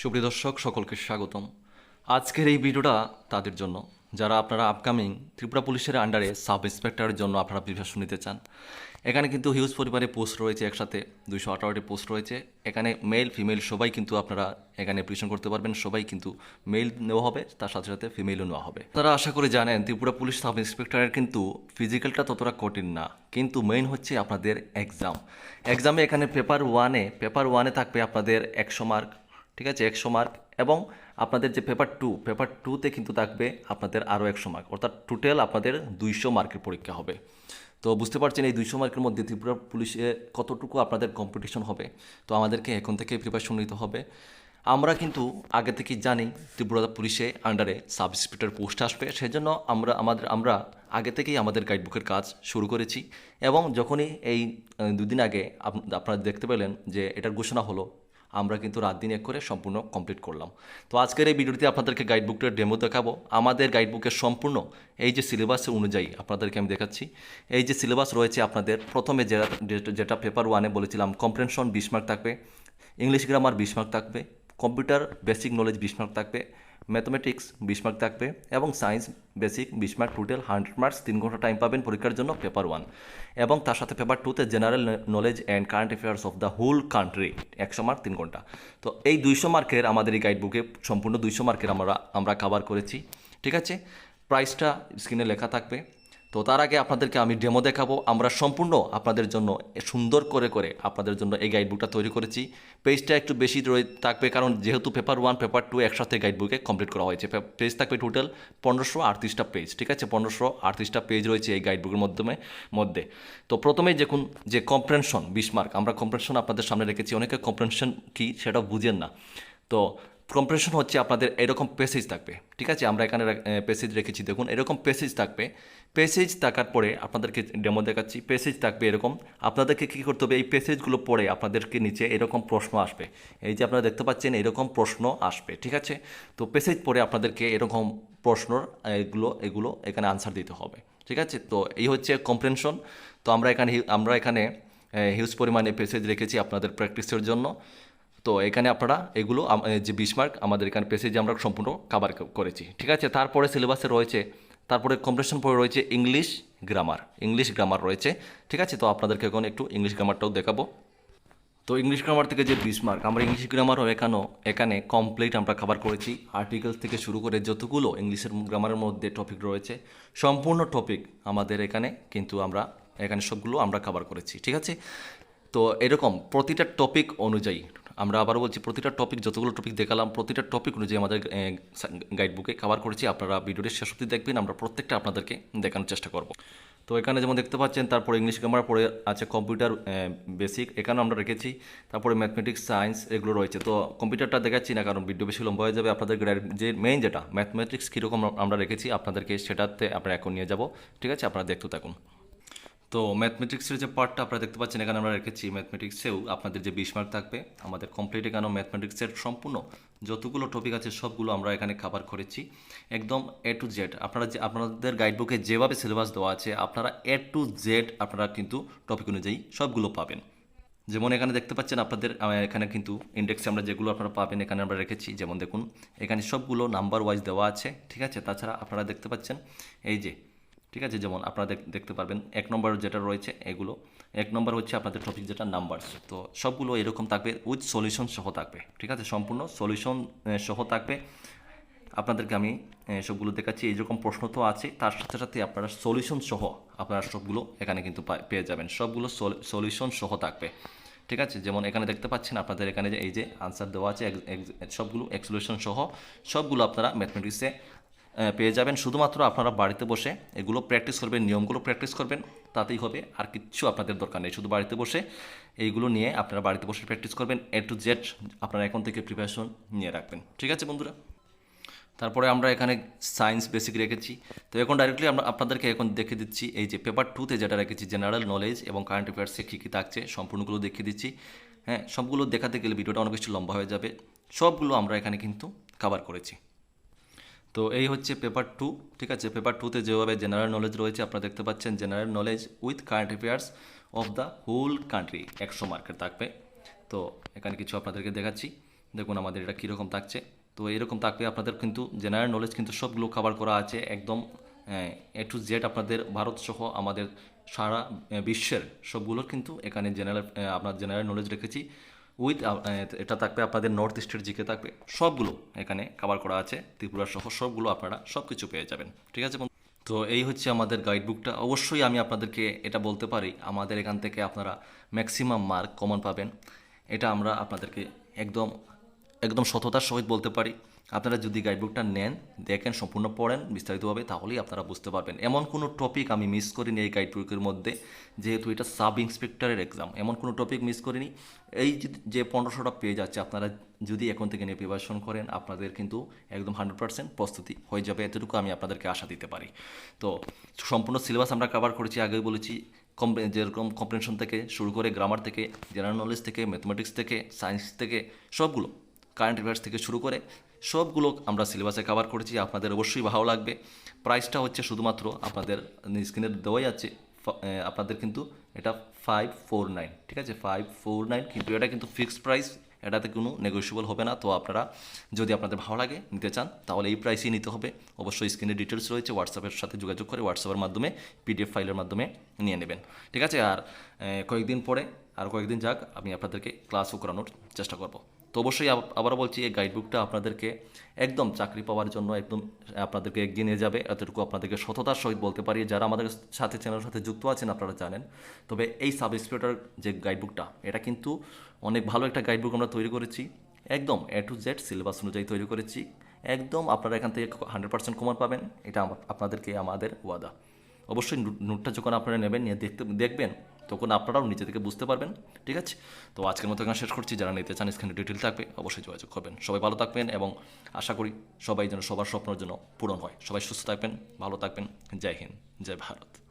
সুপ্রিয় দর্শক, সকলকে স্বাগতম। আজকের এই ভিডিওটা তাদের জন্য। যারা আপনারা আপকামিং ত্রিপুরা পুলিশের আন্ডারে সাব ইন্সপেক্টরের জন্য আপনারা প্রিপারেশন নিতে চান, এখানে কিন্তু হিউজ পরিবারে পোস্ট রয়েছে একসাথে, দুইশো আঠারোটি পোস্ট রয়েছে। এখানে মেল ফিমেল সবাই কিন্তু আপনারা এখানে প্রিপারেশন করতে পারবেন, সবাই কিন্তু মেল নেওয়া হবে, তার সাথে সাথে ফিমেলও নেওয়া হবে। তারা আশা করে জানেন, ত্রিপুরা পুলিশ সাব ইন্সপেক্টরের কিন্তু ফিজিক্যালটা ততটা কঠিন না, কিন্তু মেইন হচ্ছে আপনাদের এক্সাম এক্সামে এখানে পেপার ওয়ানে পেপার ওয়ানে থাকবে আপনাদের একশো মার্ক ঠিক আছে, একশো মার্ক এবং আপনাদের যে পেপার টু পেপার টুতে কিন্তু থাকবে আপনাদের আরও একশো মার্ক অর্থাৎ টোটাল আপনাদের দুইশো মার্কের পরীক্ষা হবে। তো বুঝতে পারছেন এই দুইশো মার্কের মধ্যে ত্রিপুরা পুলিশে কতটুকু আপনাদের কম্পিটিশন হবে? তো আমাদেরকে এখন থেকে প্রিপারেশন নিতে হবে। আমরা কিন্তু আগে থেকেই জানি ত্রিপুরা পুলিশে আন্ডারে সাব ইন্সপেক্টর পোস্ট আসবে, সেজন্য আমরা, আমাদের, আমরা আগে থেকেই আমাদের গাইডবুকের কাজ শুরু করেছি। এবং যখনই এই দুদিন আগে আপ- আপনারা দেখতে পেলেন যে এটার ঘোষণা হলো আমরা কিন্তু রাত দিন এক করে সম্পূর্ণ কমপ্লিট করলাম। তো আজকের এই ভিডিওতে আপনাদেরকে গাইডবুকটার ডেমো দেখাবো। আমাদের গাইডবুকের সম্পূর্ণ এই যে সিলেবাস অনুযায়ী আপনাদেরকে আমি দেখাচ্ছি। এই যে সিলেবাস রয়েছে আপনাদের, প্রথমে যেটা- যেটা পেপার ওয়ানে বলেছিলাম কম্প্রেনশন বিশ মার্ক থাকবে। ইংলিশ গ্রামার বিশ মার্ক থাকবে। কম্পিউটার বেসিক নলেজ বিশ মার্ক থাকবে। ম্যাথমেটিক্স বিশ মার্ক থাকবে এবং সায়েন্স বেসিক বিশ মার্ক টোটাল হান্ড্রেড মার্কস, তিন ঘণ্টা টাইম পাবেন পরীক্ষার জন্য পেপার ওয়ান। এবং তার সাথে পেপার টুতে general knowledge and current affairs of the whole country, একশো মার্ক, তিন ঘণ্টা। তো এই দুইশো মার্কের আমাদের এই গাইডবুকে, সম্পূর্ণ দুইশো মার্কের আমরা আমরা কাভার করেছি। ঠিক আছে? প্রাইসটা স্ক্রিনে লেখা থাকবে। তো তার আগে আপনাদেরকে আমি ডেমো দেখাবো। আমরা সম্পূর্ণ আপনাদের জন্য সুন্দর করে করে আপনাদের জন্য এই গাইডবুকটা তৈরি করেছি। পেজটা একটু বেশি থাকবে কারণ যেহেতু পেপার ওয়ান পেপার টু একসাথে গাইডবুকে কমপ্লিট করা হয়েছে। পেজ থাকবে টোটাল পনেরোশো আটত্রিশটা পেজ ঠিক আছে? পনেরোশো আটত্রিশটা পেজ রয়েছে এই গাইডবুকের মাধ্যমে, মধ্যে। তো প্রথমে দেখুন যে কম্প্রেনশন বিশ মার্ক আমরা কম্প্রেনশন আপনাদের সামনে রেখেছি। অনেকে কম্প্রেনশন কি সেটা বুঝেন না। তো কম্প্রেশন হচ্ছে আপনাদের এরকম পেসেজ থাকবে। ঠিক আছে? আমরা এখানে পেসেজ রেখেছি। দেখুন, এরকম পেসেজ থাকবে। পেসেজ থাকার পরে আপনাদেরকে ডেমো দেখাচ্ছি। পেসেজ থাকবে এরকম। আপনাদেরকে কী করতে হবে? এই পেসেজগুলো পড়ে আপনাদেরকে নিচে এরকম প্রশ্ন আসবে। এই যে আপনারা দেখতে পাচ্ছেন, এরকম প্রশ্ন আসবে। ঠিক আছে? তো পেসেজ পড়ে আপনাদেরকে এরকম প্রশ্নর এগুলো এগুলো এখানে আনসার দিতে হবে। ঠিক আছে? তো এই হচ্ছে কম্প্রেনশন তো আমরা এখানে আমরা এখানে হিউজ পরিমাণে পেসেজ রেখেছি আপনাদের প্র্যাকটিসের জন্য। তো এখানে আপনারা এগুলো যে বিশ মার্ক আমাদের এখানে পেসেজে আমরা সম্পূর্ণ কাভার করেছি। ঠিক আছে? তারপরে সিলেবাসে রয়েছে, তারপরে কম্পিটিশন পরে রয়েছে ইংলিশ গ্রামার ইংলিশ গ্রামার রয়েছে। ঠিক আছে? তো আপনাদেরকে এখন একটু ইংলিশ গ্রামারটাও দেখাবো। তো ইংলিশ গ্রামার থেকে যে বিশ মার্ক আমরা ইংলিশ গ্রামারও এখানেও, এখানে কমপ্লিট আমরা কভার করেছি। আর্টিকেলস থেকে শুরু করে যতগুলো ইংলিশের গ্রামারের মধ্যে টপিক রয়েছে, সম্পূর্ণ টপিক আমাদের এখানে কিন্তু আমরা, এখানে সবগুলো আমরা কভার করেছি। ঠিক আছে? তো এরকম প্রতিটা টপিক অনুযায়ী আমরা আবার বলছি, প্রতিটা টপিক যতগুলো টপিক দেখালাম, প্রতিটা টপিক অনুযায়ী আমাদের গাইড বুকে কভার করেছি। আপনারা ভিডিওটি শেষ অবধি দেখবেন, আমরা প্রত্যেকটা আপনাদেরকে দেখানোর চেষ্টা করব। তো এখানে যেমন দেখতে পাচ্ছেন, তারপরে ইংলিশ গ্রামার পরে আছে কম্পিউটার বেসিক এখানে আমরা রেখেছি। তারপরে ম্যাথমেটিক্স সায়েন্স এগুলো রয়েছে। তো কম্পিউটারটা দেখাচ্ছি না, কারণ ভিডিও বেশি লম্বা হয়ে যাবে। আপনাদের যে মেইন যেটা ম্যাথমেটিক্স কীরকম আমরা রেখেছি, আপনাদেরকে সেটাতে আমরা এখন নিয়ে যাব। ঠিক আছে, আপনারা দেখতে থাকুন। তো ম্যাথমেটিক্সের যে পার্টটা আপনারা দেখতে পাচ্ছেন, এখানে আমরা রেখেছি ম্যাথমেটিক্সেও আপনাদের যে বিশ মার্ক থাকবে, আমাদের কমপ্লিট এখানেও ম্যাথমেটিক্সের সম্পূর্ণ যতগুলো টপিক আছে সবগুলো আমরা এখানে কভার করেছি। একদম এ টু জেড আপনারা যে, আপনাদের গাইডবুকে যেভাবে সিলেবাস দেওয়া আছে, আপনারা এ টু জেড আপনারা কিন্তু টপিক অনুযায়ী সবগুলো পাবেন। যেমন এখানে দেখতে পাচ্ছেন আপনাদের এখানে কিন্তু ইন্ডেক্সে আমরা যেগুলো আপনারা পাবেন, এখানে আমরা রেখেছি। যেমন দেখুন, এখানে সবগুলো নাম্বার ওয়াইজ দেওয়া আছে, ঠিক আছে? তাছাড়া আপনারা দেখতে পাচ্ছেন, এই যে ঠিক আছে? যেমন আপনারা দেখতে পারবেন, এক নম্বর যেটা রয়েছে এগুলো, এক নম্বর হচ্ছে আপনাদের টপিক যেটা নাম্বারস তো সবগুলো এরকম থাকবে উইথ সলিউশন সহ থাকবে, ঠিক আছে? সম্পূর্ণ সলিউশন সহ থাকবে। আপনাদেরকে আমি সবগুলো দেখাচ্ছি, এইরকম প্রশ্ন তো আছে, তার সাথে সাথে আপনারা সলিউশন সহ আপনারা সবগুলো এখানে কিন্তু পেয়ে যাবেন, সবগুলো সলিউশন সহ থাকবে, ঠিক আছে? যেমন এখানে দেখতে পাচ্ছেন, আপনাদের এখানে যে, এই যে আনসার দেওয়া আছে সবগুলো এক্সপ্লেশন সহ, সবগুলো আপনারা ম্যাথমেটিক্সে পেয়ে যাবেন। শুধুমাত্র আপনারা বাড়িতে বসে এগুলো প্র্যাকটিস করবেন, নিয়মগুলো প্র্যাকটিস করবেন, তাতেই হবে। আর কিচ্ছু আপনাদের দরকার নেই। শুধু বাড়িতে বসে এইগুলো নিয়ে আপনারা বাড়িতে বসে প্র্যাকটিস করবেন। এ টু জেড আপনারা এখন থেকে প্রিপারেশন নিয়ে রাখবেন। ঠিক আছে বন্ধুরা? তারপরে আমরা এখানে সায়েন্স বেসিক রেখেছি। তো এখন ডাইরেক্টলি আমরা আপনাদেরকে এখন দেখে দিচ্ছি এই যে পেপার টুতে যেটা রেখেছি জেনারেল নলেজ এবং কারেন্ট অ্যাফেয়ার্সে কী কী থাকছে, সম্পূর্ণগুলো দেখিয়ে দিচ্ছি। হ্যাঁ সবগুলো দেখাতে গেলে ভিডিওটা অনেক বেশি লম্বা হয়ে যাবে। সবগুলো আমরা এখানে কিন্তু কভার করেছি। তো এই হচ্ছে পেপার টু ঠিক আছে? পেপার টুতে যেভাবে জেনারেল নলেজ রয়েছে, আপনারা দেখতে পাচ্ছেন general knowledge with current affairs of the whole country একশো মার্কের থাকবে। তো এখানে কিছু আপনাদেরকে দেখাচ্ছি। দেখুন আমাদের এটা কীরকম থাকছে। তো এরকম থাকবে আপনাদের কিন্তু জেনারেল নলেজ কিন্তু সবগুলো কভার করা আছে একদম এ টু জেড আপনাদের ভারত সহ আমাদের সারা বিশ্বের সবগুলোর কিন্তু এখানে জেনারেল আপনার জেনারেল নলেজ রেখেছি। উইথ এটা থাকবে আপনাদের নর্থ ইস্টের জিকে থাকবে। সবগুলো এখানে কভার করা আছে। ত্রিপুরা সহ সবগুলো আপনারা সব কিছু পেয়ে যাবেন। ঠিক আছে? তো এই হচ্ছে আমাদের গাইডবুকটা অবশ্যই আমি আপনাদেরকে এটা বলতে পারি, আমাদের এখান থেকে আপনারা ম্যাক্সিমাম মার্ক কমন পাবেন। এটা আমরা আপনাদেরকে একদম একদম সততার সহিত বলতে পারি। আপনারা যদি গাইডবুকটা নেন, দেখেন, সম্পূর্ণ পড়েন, বিস্তারিতভাবে, তাহলেই আপনারা বুঝতে পারবেন। এমন কোনো টপিক আমি মিস করিনি এই গাইডবুকের মধ্যে, যেহেতু এটা সাব ইন্সপেক্টরের এক্সাম এমন কোনো টপিক মিস করিনি। এই যে- পনেরোশোটা পেজ আছে, আপনারা যদি এখন থেকে নিয়ে প্রিপারেশন করেন, আপনাদের কিন্তু একদম হান্ড্রেড পার্সেন্ট প্রস্তুতি হয়ে যাবে। এতটুকু আমি আপনাদেরকে আশা দিতে পারি। তো, সম্পূর্ণ সিলেবাস আমরা কভার করেছি আগেই বলেছি কম যেরকম কম্প্রেনশন থেকে শুরু করে গ্রামার থেকে জেনারেল নলেজ থেকে ম্যাথমেটিক্স থেকে সায়েন্স থেকে, সবগুলো কারেন্ট অ্যাফেয়ার্স থেকে শুরু করে সবগুলো আমরা সিলেবাসে কভার করেছি, আপনাদের অবশ্যই ভালো লাগবে। প্রাইসটা হচ্ছে শুধুমাত্র আপনাদের স্ক্রিনে দেওয়াই আছে আপনাদের কিন্তু এটা ফাইভ ফোর নাইন ঠিক আছে? ফাইভ ফোর নাইন কিন্তু এটা কিন্তু ফিক্সড প্রাইস এটাতে কোনো নেগোসিয়েবল হবে না। তো আপনারা যদি আপনাদের ভালো লাগে, নিতে চান, তাহলে এই প্রাইসেই নিতে হবে। অবশ্যই স্ক্রিনে ডিটেলস রয়েছে হোয়াটসঅ্যাপের সাথে যোগাযোগ করে হোয়াটসঅ্যাপের মাধ্যমে পিডিএফ ফাইলের মাধ্যমে নিয়ে নেবেন। ঠিক আছে? আর কয়েকদিন পরে, আর কয়েকদিন যাক, আমি আপনাদেরকে ক্লাসও করানোর চেষ্টা করব। তো অবশ্যই আবারও বলছি, এই গাইডবুকটা আপনাদেরকে একদম চাকরি পাওয়ার জন্য একদম আপনাদেরকে এগিয়ে নিয়ে যাবে। এতটুকু আপনাদেরকে সততার সহিত বলতে পারি। যারা আমাদের সাথে চ্যানেলের সাথে যুক্ত আছেন, আপনারা জানেন। তবে এই সাব ইন্সপেক্টর যে গাইডবুকটা এটা কিন্তু অনেক ভালো একটা গাইডবুক আমরা তৈরি করেছি। একদম এ টু জেড সিলেবাস অনুযায়ী তৈরি করেছি। একদম আপনারা এখান থেকে হান্ড্রেড পার্সেন্ট কমান পাবেন। এটা আপনাদেরকে আমাদের ওয়াদা। অবশ্যই নোটটা যখন আপনারা নেবেন, নিয়ে দেখতে দেখবেন তখন আপনারাও নিজে থেকে বুঝতে পারবেন, ঠিক আছে? তো আজকের মতো এখানে শেষ করছি। যারা নিতে চান, স্ক্রিনে ডিটেল থাকবে, অবশ্যই যোগাযোগ করবেন। সবাই ভালো থাকবেন এবং আশা করি সবাই যেন সবার স্বপ্নের জন্য পূরণ হয়। সবাই সুস্থ থাকবেন, ভালো থাকবেন। জয় হিন্দ, জয় ভারত।